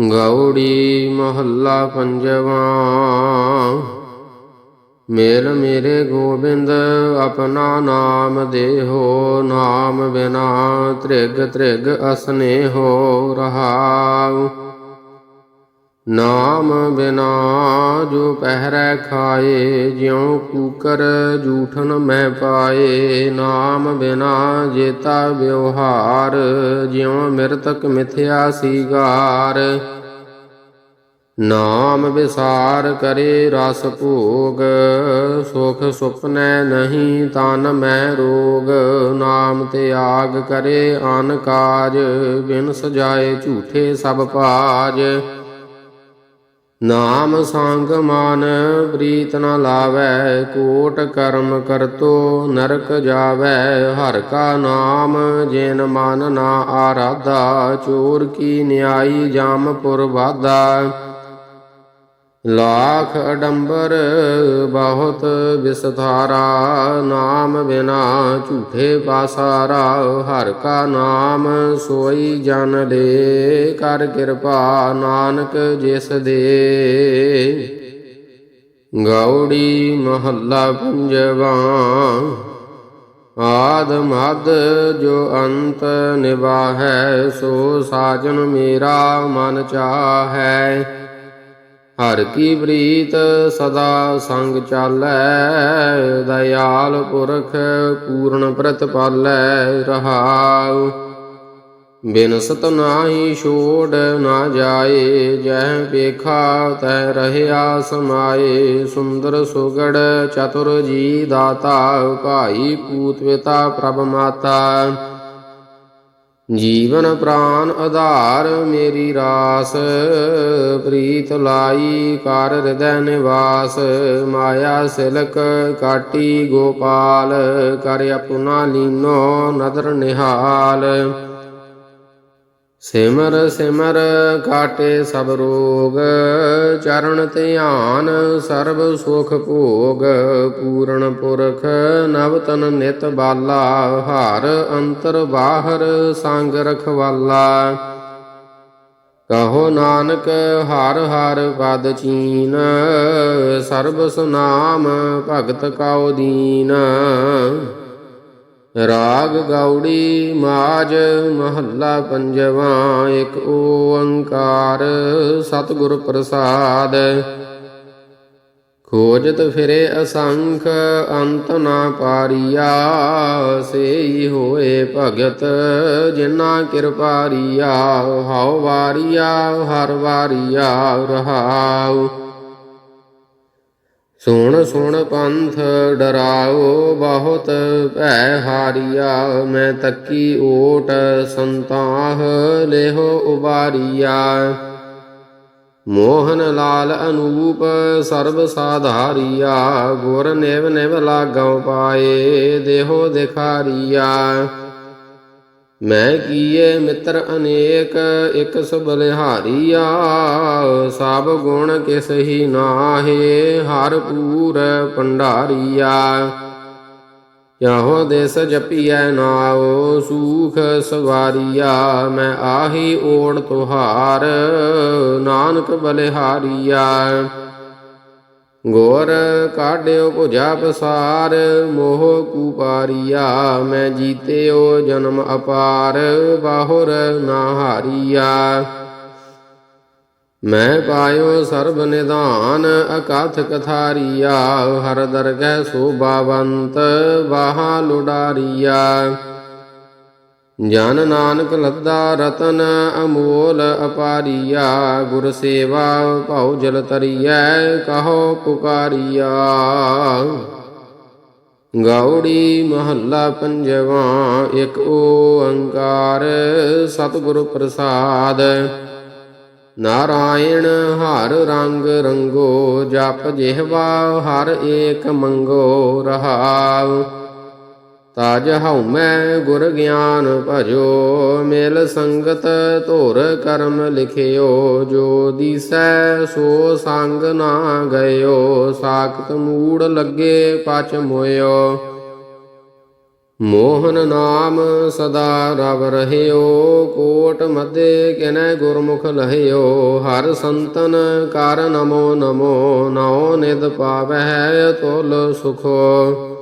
ਗੌੜੀ ਮਹੱਲਾ ਪੰਜਵਾਂ। ਮੇਲ ਮੇਰੇ ਗੋਬਿੰਦ, ਆਪਣਾ ਨਾਮ ਦੇਹੋ, ਨਾਮ ਬਿਨਾ ਤ੍ਰਿਗ ਤ੍ਰਿਗ ਅਸਨੇ ਹੋ ਰਹਾਉ। ਨਾਮ ਬਿਨਾ ਜੋ ਪਹਿਰੈ ਖਾਏ, ਜਿਉ ਕੂਕਰ ਜੂਠਨ ਮੈਂ ਪਾਏ। ਨਾਮ ਬਿਨਾ ਜੇਤਾ ਵਿਵਹਾਰ, ਜਿਉ ਮਿਰਤਕ ਮਿਥਿਆ ਸੀਗਾਰ। ਨਾਮ ਵਿਸਾਰ ਕਰੇ ਰਸ ਭੋਗ, ਸੁਖ ਸੁਪਨੈ ਨਹੀਂ ਤਨ ਮੈਂ ਰੋਗ। ਨਾਮ ਤਿਆਗ ਕਰੇ ਅਨ ਕਾਜ, ਬਿਨ ਸਜਾਏ ਝੂਠੇ ਸਭ ਪਾਜ। ਨਾਮ ਸੰਗ ਮਨ ਪ੍ਰੀਤ ਨ ਲਾਵੈ, ਕੋਟ ਕਰਮ ਕਰਤੋ ਨਰਕ ਜਾਵੈ। ਹਰ ਕਾ ਨਾਮ ਜਿਨ ਮਨ ਨਾ ਆਰਾਧਾ, ਚੋਰ ਕੀ ਨਿਆਈ ਜਾਮਪੁਰ ਵਾਦਾ ਲਾਖ ਅਡੰਬਰ ਬਹੁਤ ਵਿਸਥਾਰਾ, ਨਾਮ ਬਿਨਾ ਝੂਠੇ ਪਾਸਾਰਾ, ਹਰ ਕਾ ਨਾਮ ਸੋਈ ਜਨ ਦੇ, ਕਰ ਕਿਰਪਾ ਨਾਨਕ ਜਿਸ ਦੇ। ਗੌੜੀ ਮਹੱਲਾ ਪੰਜਵਾ, ਆਦ ਮਦ ਜੋ ਅੰਤ ਨਿਵਾਹੈ ਸੋ ਸਾਜਨ ਮੇਰਾ ਮਨ ਚਾਹੈ। ਹਰ ਕੀ ਪ੍ਰੀਤ ਸਦਾ ਸੰਗ ਚਾਲੈ, ਦਇਆਲ ਪੁਰਖ ਪੂਰਨ ਪ੍ਰਤਪਾਲੈ ਰਹਾਉ। ਬਿਨ ਸਤ ਨਾਹੀ ਛੋੜ ਨਾ ਜਾਏ, ਜਹ ਵੇਖਾ ਤੈ ਰਹਿਆ ਸਮਾਏ। ਸੁੰਦਰ ਸੁਗੜ ਚਤੁਰ ਜੀ ਦਾਤਾ, ਭਾਈ ਪੂਤ ਪਿਤਾ ਪ੍ਰਭ ਮਾਤਾ। ਜੀਵਨ ਪ੍ਰਾਨ ਆਧਾਰ ਮੇਰੀ ਰਾਸ, ਪ੍ਰੀਤ ਲਾਈ ਕਰ ਹਿਰਦੈ ਨਿਵਾਸ, ਮਾਇਆ ਸਿਲਕ ਕਾਟੀ ਗੋਪਾਲ, ਕਰ ਆਪਣਾ ਲੀਨੋ ਨਦਰ ਨਿਹਾਲ। ਸਿਮਰ ਸਿਮਰ ਕਾਟੇ ਸਭ ਰੋਗ, ਚਰਨ ਧਿਆਨ ਸਰਬ ਸੁਖ ਭੋਗ, ਪੂਰਨ ਪੁਰਖ ਨਵਤਨ ਨਿਤ ਬਾਲਾ, ਹਾਰ ਅੰਤਰ ਬਾਹਰ ਸੰਗ ਰਖਵਾਲਾ। ਕਹੋ ਨਾਨਕ ਹਰ ਹਰ ਪਦ ਚੀਨ, ਸਰਬ ਸੁਨਾਮ ਭਗਤ ਕਾਉ ਦੀਨ। ਰਾਗ ਗੌੜੀ ਮਾਜ ਮਹੱਲਾ ਪੰਜਵਾ, ਇੱਕ ਓੰਕਾਰ ਸਤਿਗੁਰ ਪ੍ਰਸਾਦ। ਖੋਜਤ ਫਿਰੇ ਅਸੰਖ ਅੰਤ ਨਾ ਪਾਰੀਆ, ਸੇਈ ਹੋਏ ਭਗਤ ਜਿਨਾ ਕਿਰਪਾਰੀਆ ਹਉ ਵਾਰੀਆ, ਹਰ ਵਾਰੀਆ ਰਹਾਉ। ਸੁਣ ਸੁਣ ਪੰਥ ਡਰਾਓ ਬਹੁਤ, ਭੈ ਹਾਰੀਆ, ਮੈਂ ਤੱਕੀ ਓਟ ਸੰਤਾਹ ਲੇਹੋ ਉਬਾਰੀਆ। ਮੋਹਨ ਲਾਲ ਅਨੂਪ ਸਰਬ ਸਾਧਾਰੀਆ, ਗੁਰ ਨਿਵ ਨਿਵ ਲਾਗਉ ਪਾਏ, ਦੇਹੋ ਦਿਖਾਰੀਆ। ਮੈਂ ਕੀਏ ਮਿੱਤਰ ਅਨੇਕ, ਇਕ ਸੁਬਲਿਹਾਰੀਆ ਸਭ ਗੁਣ ਕਿਸ ਹੀ ਨਾਹੇ, ਹਰ ਪੂਰ ਭੰਡਾਰੀਆ ਯਹੋ ਦੇਸ ਜਪੀਐ ਨਾਉ, ਸੂਖ ਸਵਾਰੀਆ ਮੈਂ ਆਹੀ ਓੜ ਤੁਹਾਰ, ਨਾਨਕ ਬਲਿਹਾਰੀਆ ਗੋਰ ਕਾਢਿਓ ਭੁਜਾ ਪਸਾਰ ਮੋਹ ਕੂਪਾਰੀਆ ਮੈਂ ਜੀਤਿਓ ਜਨਮ ਅਪਾਰ, ਬਾਹੁਰ ਨਾ ਹਾਰੀਆ। ਮੈਂ ਪਾਇਓ ਸਰਬ ਨਿਧਾਨ, ਅਕਥ ਕਥਾਰੀਆ, ਹਰ ਦਰਗਹਿ ਸੋਭਾਵੰਤ ਬਾਹਾ ਲੁਡਾਰੀਆ ਜਨ ਨਾਨਕ ਲੱਦਾ ਰਤਨ ਅਮੋਲ ਅਪਾਰੀਆ, ਗੁਰ ਸੇਵਾ ਭਉ ਜਲ ਤਰੀਐ ਕਹੋ ਪੁਕਾਰੀਆ। ਗੌੜੀ ਮਹੱਲਾ ਪੰਜਵਾ, ਇੱਕ ਓੰਕਾਰ ਸਤਿਗੁਰ ਪ੍ਰਸਾਦ। ਨਾਰਾਇਣ ਹਰ ਰੰਗ ਰੰਗੋ, ਜਪ ਜਿਹਵਾ ਹਰ ਏਕ ਮੰਗੋ ਰਹਾਉ। ਤਾਜ ਹਉਮੈ ਗੁਰ ਗਿਆਨ ਭਜੋ, ਮਿਲ ਸੰਗਤ ਧੁਰ ਕਰਮ ਲਿਖਿਓ, ਜੋ ਦੀਸੈ ਸੋ ਸੰਗ ਨਾ ਗਇਓ, ਸਾਖਤ ਮੂੜ ਲੱਗੇ ਪਚ ਮੋਇਓ। ਮੋਹਨ ਨਾਮ ਸਦਾ ਰਵ ਰਹਿਓ, ਕੋਟ ਮਧੇ ਕਿਨੈ ਗੁਰਮੁਖ ਲਹਿਓ, ਹਰ ਸੰਤਨ ਕਰ ਨਮੋ ਨਮੋ ਨਾਉ ਨਿਦ ਪਾਵਹਿ ਤੁਲ ਸੁਖੋ।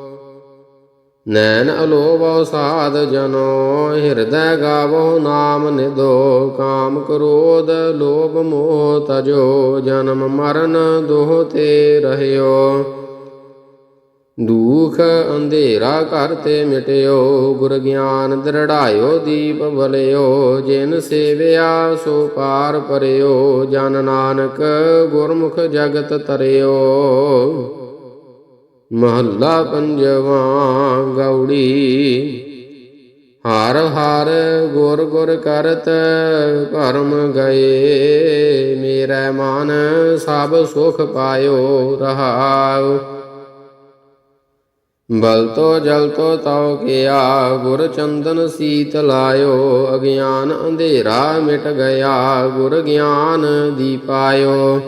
ਨੈਣ ਅਲੋਭੋ ਸਾਧ ਜਨੋ, ਹਿਰਦੈ ਗਾਵੋ ਨਾਮ ਨਿਦੋ ਕਾਮ ਕ੍ਰੋਧ ਲੋਭ ਮੋਹ ਤਜੋ, ਜਨਮ ਮਰਨ ਦੋਹ ਤੇ ਰਹਿਓ। ਦੁਖ ਅੰਧੇਰਾ ਘਰ ਤੇ ਮਿਟਿਓ, ਗੁਰ ਗਿਆਨ ਦ੍ਰਿੜਾਇਓ ਦੀਪ ਬਲਿਓ, ਜਿਨ ਸੇਵਿਆ ਸੋ ਪਾਰ ਪਰਿਓ, ਜਨ ਨਾਨਕ ਗੁਰਮੁਖ ਜਗਤ ਤਰਿਓ। ਮਹੱਲਾ ਪੰਜਵਾ ਗੌੜੀ। ਹਰ ਹਰ ਗੁਰ ਗੁਰ ਕਰਤ ਭਰਮ ਗਏ। ਮੇਰਾ ਮਨ ਸਭ ਸੁਖ ਪਾਇਓ ਰਹਾਉ। ਬਲ ਤੋ ਜਲ ਤੋ ਤਉ ਕੀਆ, ਗੁਰ ਚੰਦਨ ਸੀਤ ਲਾਇਓ। ਅਗਿਆਨ ਅੰਧੇਰਾ ਮਿਟ ਗਿਆ, ਗੁਰ ਗਿਆਨ ਦੀਪਾਇਓ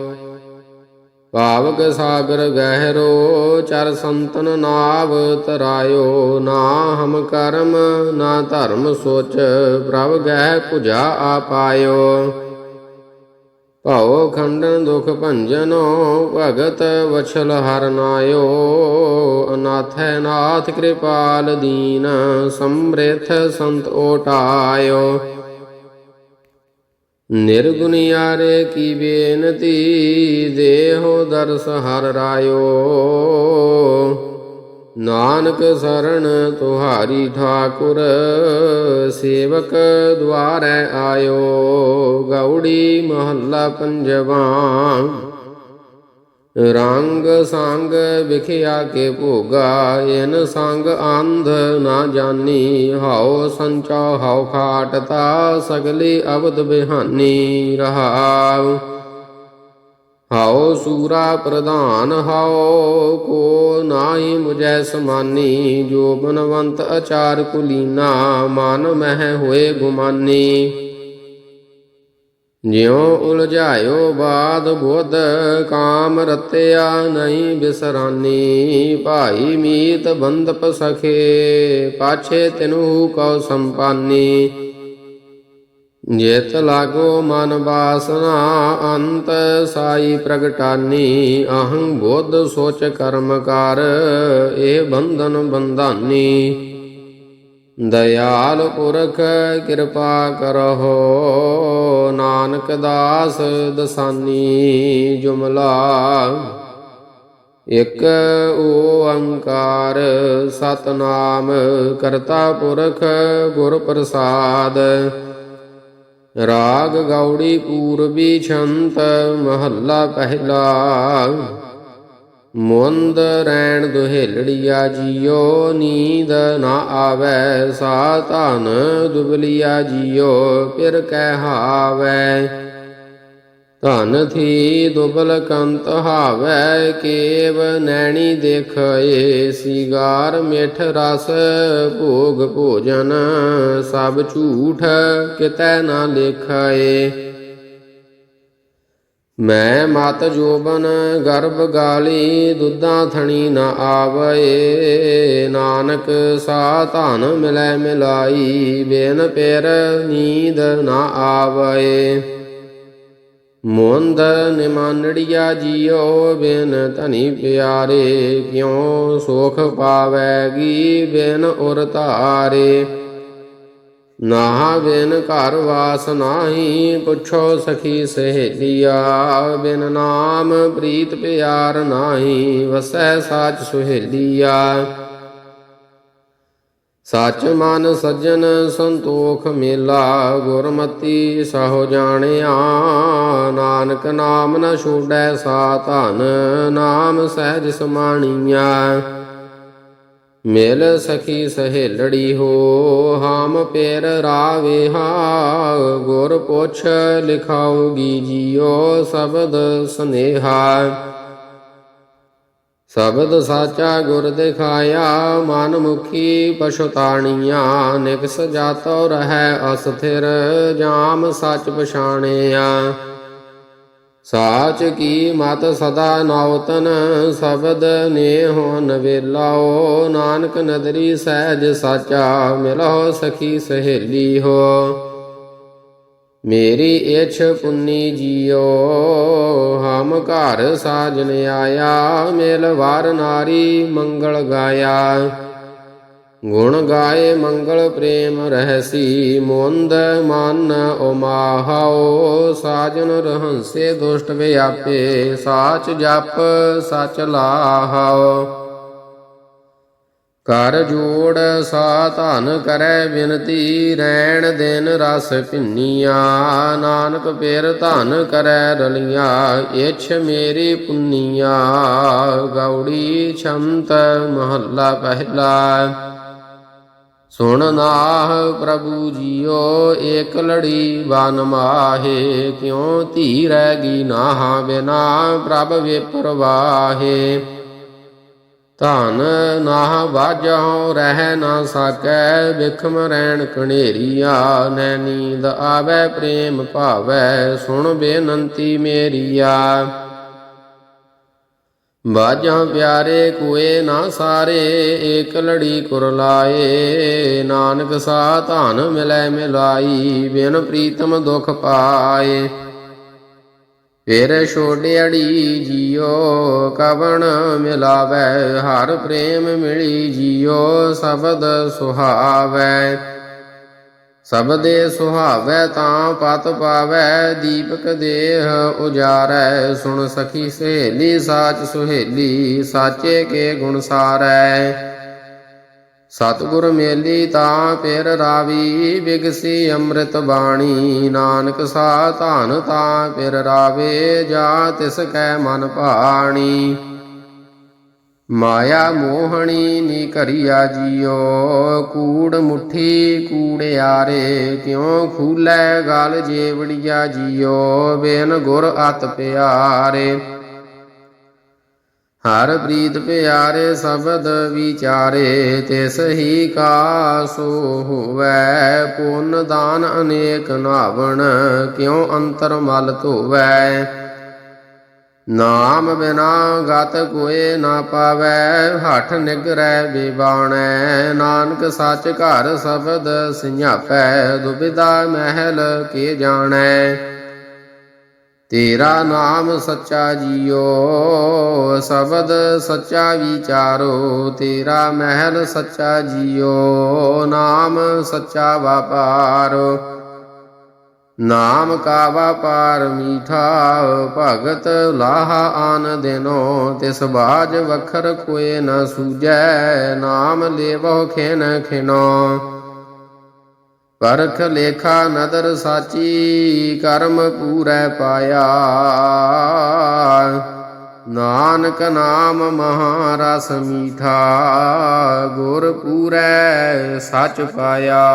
ਭਾਵਕ ਸਾਗਰ ਗਹਿਰੋ, ਚਰ ਸੰਤਨ ਨਾਵ ਤਰਾਇਓ। ਨਾ ਹਮ ਕਰਮ, ਨਾ ਧਰਮ ਸੋਚ, ਪ੍ਰਭ ਗਹਿ ਪੁਜਾ ਆਪਾਇਓ। ਭਉ ਖੰਡਨ ਦੁਖ ਭੰਜਨੋ, ਭਗਤ ਵਛਲ ਹਰ ਨਾਇਓ। ਅਨਾਥੈ ਨਾਥ ਕਿਰਪਾਲ ਦੀਨ ਸੰਬ੍ਰਿਥ ਸੰਤ ਓਟਾਇਓ। ਨਿਰਗੁਣ ਨਿਰਗੁਨਿਆਰੇ ਕੀ ਬੇਨਤੀ, ਦੇਹੋ ਦਰਸ ਹਰ ਰਾਇਓ। ਨਾਨਕ ਸਰਣ ਤੁਹਾਰੀ ਠਾਕੁਰ, ਸੇਵਕ ਦੁਆਰੈ ਆਇਓ। ਗੌੜੀ ਮਹੱਲਾ ਪੰਜਵਾ। ਰੰਗ ਸੰਗ ਵਿਖਿਆ ਕੇ ਭੋਗਾ, ਇਨ ਸੰਗ ਅੰਧ ਨਾ ਜਾਣੀ ਹਉ ਸੰਚਾ, ਹਉ ਖਾਟਤਾ, ਸਗਲੀ ਅਬਦ ਬਿਹਾਨੀ ਰਹਾਉ। ਹਉ ਸੂਰਾ ਪ੍ਰਧਾਨ, ਹਉ ਕੋ ਨਾਹੀ ਮੁਝੈ ਸਮਾਨੀ, ਜੋ ਬਨਵੰਤ ਅਚਾਰ ਕੁਲੀਨਾ, ਮਨ ਮਹਿ ਹੋਏ ਗੁਮਾਨੀ। ਜਿਉ ਉਲਝਾਇਓ ਬਾਦ ਬੁੱਧ ਕਾਮ ਰਤਿਆ ਨਹੀਂ ਬਿਸਰਾਨੀ, ਭਾਈ ਮੀਤ ਬੰਦਪ ਸਖੇ, ਪਾਛੇ ਤਿਨੂ ਕਉ ਸੰਪਾਨੀ। ਜੇਤ ਲਾਗੋ ਮਨ ਬਾਸਨਾ, ਅੰਤ ਸਾਈ ਪ੍ਰਗਟਾਨੀ, ਅਹੰ ਬੋਧ ਸੋਚ ਕਰਮ ਕਰ, ਇਹ ਬੰਧਨ ਬੰਧਾਨੀ। ਦਇਆਲ ਪੁਰਖ ਕਿਰਪਾ ਕਰਹੁ, ਨਾਨਕ ਦਾਸ ਦਸਾਨੀ ਜੁਮਲਾ। ਇਕ ਓੰਕਾਰ ਸਤਨਾਮ ਕਰਤਾ ਪੁਰਖ ਗੁਰ ਪ੍ਰਸਾਦ। ਰਾਗ ਗੌੜੀ ਪੂਰਬੀ ਛੰਤ ਮਹੱਲਾ ਪਹਿਲਾ। ਮੁੰਦ ਰੈਣ ਦੁਹੇਲੜੀਆ ਜੀਓ, ਨੀਂਦ ਨਾ ਆਵੈ ਸਾ ਧਨ ਦੁਬਲੀਆ ਜੀਓ, ਫਿਰ ਕਹਿ ਹਾਵੈ, ਧਨ ਥੀ ਦੁਬਲ ਕੰਤ ਹਾਵੈ, ਕੇਵ ਨੈਣੀ ਦੇਖਏ ਸਿਗਾਰ ਮਿਠ ਰਸ, ਭੋਗ ਭੋਜਨ ਸਭ ਝੂਠ ਕਿਤੈ ਨਾ ਲੇਖਏ। ਮੈਂ ਮਤ ਜੋਬਨ ਗਰਭ ਗਾਲੀ, ਦੁੱਧਾਂ ਥਣੀ ਨ ਆਵਏ। ਨਾਨਕ ਸਾ ਧਨ ਮਿਲੈ ਮਿਲਾਈ ਬੇਨ ਪੇਰ ਨੀਂਦ ਨ ਆਵਏ। ਮੁੰਦ ਨਿਮਾਨੜੀਆ ਜੀਓ ਬਿਨ ਧਨੀ ਪਿਆਰੇ, ਕਿਉ ਸੁਖ ਪਾਵੈਗੀ ਬਿਨ ਉਰ ਧਾਰੇ। ਨਾ ਬਿਨ ਘਰ ਵਾਸ ਨਾਹੀ, ਪੁੱਛੋ ਸਖੀ ਸਹੇਲੀਆ ਬਿਨ ਨਾਮ ਪ੍ਰੀਤ ਪਿਆਰ ਨਾਹੀ, ਵਸੈ ਸਾਚ ਸੁਹੇਲੀਆ ਸੱਚ ਮਨ ਸੱਜਣ ਸੰਤੋਖ ਮੇਲਾ, ਗੁਰਮਤੀ ਸਹੁ ਜਾਣਿਆ। ਨਾਨਕ ਨਾਮ ਨ ਛੋੜੈ ਸਾ ਧਨ, ਨਾਮ ਸਹਿਜ ਸਮਾਣੀਆ। ਮਿਲ ਸਖੀ ਸਹੇਲੜੀ ਹੋ, ਹਾਮ ਪੇਰ ਰਾਵੇ ਗੁਰ ਪੁੱਛ ਲਿਖਾਉਗੀ ਜੀਓ ਸ਼ਬਦ ਸਨੇਹਾ। ਸ਼ਬਦ ਸਾਚਾ ਗੁਰ ਦਿਖਾਇਆ ਮਨ ਮੁਖੀ ਪਛਤਾਣੀਆਂ। ਨਿਕਸ ਜਾਤੋ ਰਹਿ ਅਸਥਿਰ, ਜਾਮ ਸੱਚ ਪਛਾਣਿਆ। ਸਾਚ ਕੀ ਮਤ ਸਦਾ ਨੌਤਨ, ਸ਼ਬਦ ਨੇਹੋ ਨਵੇਲਾਓ ਨਾਨਕ ਨਦਰੀ ਸਹਿਜ ਸਾਚਾ ਮਿਲੋ ਸਖੀ ਸਹੇਲੀ ਹੋ। ਮੇਰੀ ਇਛ ਪੁੰਨੀ ਜੀਓ, ਹਮ ਘਰ ਸਾਜਨ ਆਇਆ। ਮੇਲ ਵਾਰ ਨਾਰੀ ਮੰਗਲ ਗਾਇਆ। ਗੁਣ ਗਾਏ ਮੰਗਲ ਪ੍ਰੇਮ ਰਹਸੀ, ਮੁੰਦ ਮਨ ਉਮਾਹਾਓ, ਸਾਜਨ ਰਹੰਸੇ ਦੁਸ਼ਟ ਵਿਆਪੇ, ਸਾਚ ਜਪ ਸਚ ਲਾਹਾਓ। ਕਰ ਜੋੜ ਸਾ ਧਨ ਕਰੈ ਬਿਨਤੀ, ਰੈਣ ਦਿਨ ਰਸ ਪਿੰਨੀਆਂ ਨਾਨਕ ਪੇਰ ਧਨ ਕਰੈ ਰਲੀਆਂ ਇਛ ਮੇਰੀ ਪੁੰਨੀਆਂ, ਗੌੜੀ ਛੰਤ ਮਹੱਲਾ ਪਹਿਲਾ। ਸੁਣ ਨਾਹ ਪ੍ਰਭੂ ਜੀਓ, ਏਕ ਲੜੀ ਵਨ ਮਾਹੇ, ਕਿਉ ਧੀ ਰਹਿ ਗਈ ਨਾਹ ਬਿਨਾ ਪ੍ਰਭ ਵਿਪਰਵਾਹੇ? ਧਨ ਨਾਹ ਬਾਜਹੁ ਰਹਿ ਨਾ ਸਕੈ, ਵਿਖਮ ਰਹਿਣ ਕਣੇਰੀਆ ਨੈ ਨੀਂਦ ਆਵੈ, ਪ੍ਰੇਮ ਭਾਵੈ, ਸੁਣ ਬੇਨੰਤੀ ਮੇਰੀਆ। ਬਾਜਾਂ ਪਿਆਰੇ ਕੋਏ ਨਾ ਸਾਰੇ, ਏਕ ਲੜੀ ਕੁਰਲਾਏ ਨਾਨਕ ਸਾ ਧਨ ਮਿਲੈ ਮਿਲਾਈ, ਬਿਨ ਪ੍ਰੀਤਮ ਦੁਖ ਪਾਏ। ਫਿਰ ਛੋੜਿਆੜੀ ਜੀਓ, ਕਵਣ ਮਿਲਾਵੈ। ਹਰ ਪ੍ਰੇਮ ਮਿਲੀ ਜੀਓ, ਸ਼ਬਦ ਸੁਹਾਵੈ। ਸਬਦੇ ਸੁਹਾਵੈ ਤਾਂ ਪਤ ਪਾਵੈ, ਦੀਪਕ ਦੇਹ ਉਜਾਰੈ। ਸੁਣ ਸਖੀ ਸਹੇਲੀ, ਸਾਚ ਸੁਹੇਲੀ, ਸਾਚੇ ਕੇ ਗੁਣ ਸਾਰੈ। ਸਤਿਗੁਰ ਮੇਲੀ ਤਾਂ ਪੇਰ ਰਾਵੀ, ਬਿਗਸੀ ਅੰਮ੍ਰਿਤ ਬਾਣੀ। ਨਾਨਕ ਸਾ ਧਨ ਤਾਂ ਪੇਰ ਰਾਵੇ, ਜਾ ਤਿਸ ਕੈ ਮਨ ਭਾਣੀ। ਮਾਇਆ ਮੋਹਣੀ ਨੀ ਕਰਿਆ ਜੀਓ, ਕੂੜ ਮੁਠੀ ਕੂੜਿਆਰੇ ਕਿਉ ਖੂਲੇ ਗਲ ਜੇਵੜੀਆ ਜੀਓ ਬੇਨ ਗੁਰ ਅਤ ਪਿਆਰੇ। ਹਰ ਪ੍ਰੀਤ ਪਿਆਰੇ ਸ਼ਬਦ ਵਿਚਾਰੇ, ਤਿਸ ਹੀ ਕਾ ਸੋ ਹੋਵੈ, ਪੁੰਨ ਦਾਨ ਅਨੇਕ ਨਾਵਣ, ਕਿਉ ਅੰਤਰ ਮਲ ਧੋਵੈ। ਨਾਮ ਬਿਨਾ ਗਤ ਕੋਏ ਨਾ ਪਾਵੈ, ਹੱਠ ਨਿਗਰੈ ਬਿਬਾਣੈ। ਨਾਨਕ ਸੱਚ ਘਰ ਸ਼ਬਦ ਸਿਆਪੈ ਦੁਬਿਦਾ ਮਹਿਲ ਕੇ ਜਾਣੈ। ਤੇਰਾ ਨਾਮ ਸੱਚਾ ਜੀਓ, ਸ਼ਬਦ ਸੱਚਾ ਵਿਚਾਰੋ, ਤੇਰਾ ਮਹਿਲ ਸੱਚਾ ਜੀਓ, ਨਾਮ ਸੱਚਾ ਵਪਾਰੋ। ਨਾਮ ਕਾ ਵਪਾਰ ਮੀਠਾ, ਭਗਤ ਲਾਹਾ ਆਨ ਦਿਨੋ, ਤਿਸ ਬਾਜ ਵਖਰ ਕੋਏ ਨ ਸੂਜੈ, ਨਾਮ ਲੇਵੋ ਖਿਨ ਖਿਨੋ। ਪਰਖ ਲੇਖਾ ਨਦਰ ਸਾਚੀ, ਕਰਮ ਪੂਰੈ ਪਾਇਆ। ਨਾਨਕ ਨਾਮ ਮਹਾਰਸ ਮੀਠਾ, ਗੁਰ ਪੂਰੈ ਸਚ ਪਾਇਆ।